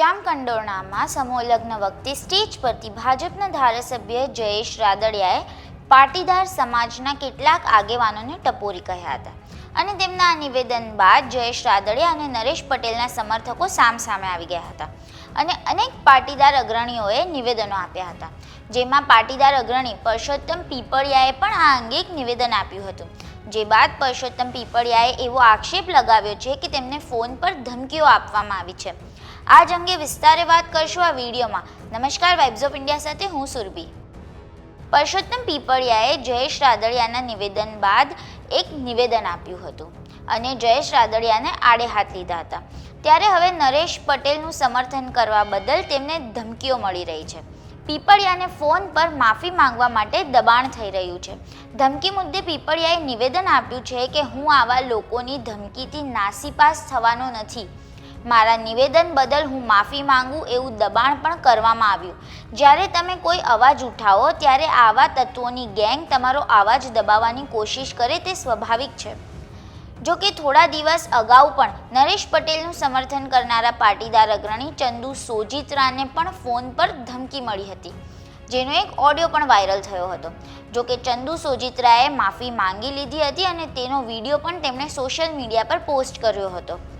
જામકંડોરણામાં સમૂહલગ્ન વખતે સ્ટેજ પરથી ભાજપના ધારાસભ્ય જયેશ રાદડિયાએ પાટીદાર સમાજના કેટલાક આગેવાનોને ટપોરી કહ્યા હતા. અને તેમના આ નિવેદન બાદ જયેશ રાદડિયા અને નરેશ પટેલના સમર્થકો સામસામે આવી ગયા હતા. અને અનેક પાટીદાર અગ્રણીઓએ નિવેદનો આપ્યા હતા. જેમાં પાટીદાર અગ્રણી પરસોત્તમ પીપળિયાએ પણ આ અંગે એક નિવેદન આપ્યું હતું. જે બાદ પરસોત્તમ પીપળિયાએ એવો આક્ષેપ લગાવ્યો છે કે તેમને ફોન પર ધમકીઓ આપવામાં આવી છે. આ જ અંગે વિસ્તારે વાત કરશું આ વિડીયોમાં. નમસ્કાર વાઇબ્સ ઓફ ઇન્ડિયા સાથે હું સુરભી. પરસોત્તમ પીપળિયાએ જયેશ રાદડિયાના નિવેદન બાદ એક નિવેદન આપ્યું હતું અને જયેશ રાદડિયાને આડે હાથ લીધા હતા. ત્યારે હવે નરેશ પટેલનું સમર્થન કરવા બદલ તેમને ધમકીઓ મળી રહી છે. પીપળિયાને ફોન પર માફી માંગવા માટે દબાણ થઈ રહ્યું છે. ધમકી મુદ્દે પીપળિયાએ નિવેદન આપ્યું છે કે હું આવા લોકોની ધમકીથી નાસીપાસ થવાનો નથી. મારા નિવેદન બદલ હું માફી માંગુ એવું દબાણ પણ કરવામાં આવ્યું. જ્યારે તમે કોઈ અવાજ ઉઠાવો, ત્યારે આવા તત્વોની ગેંગ તમારો અવાજ દબાવવાની કોશિશ કરે તે સ્વાભાવિક છે. જો કે થોડા દિવસ અગાઉ પણ નરેશ પટેલનું સમર્થન કરનારા પાટીદાર અગ્રણી ચંદુ સોજિત્રાને પણ ફોન પર ધમકી મળી હતી, જેનો એક ઓડિયો પણ વાયરલ થયો હતો. જો કે ચંદુ સોજિત્રાએ માફી માંગી લીધી હતી અને તેનો વીડિયો પણ તેમણે સોશિયલ મીડિયા પર પોસ્ટ કર્યો હતો.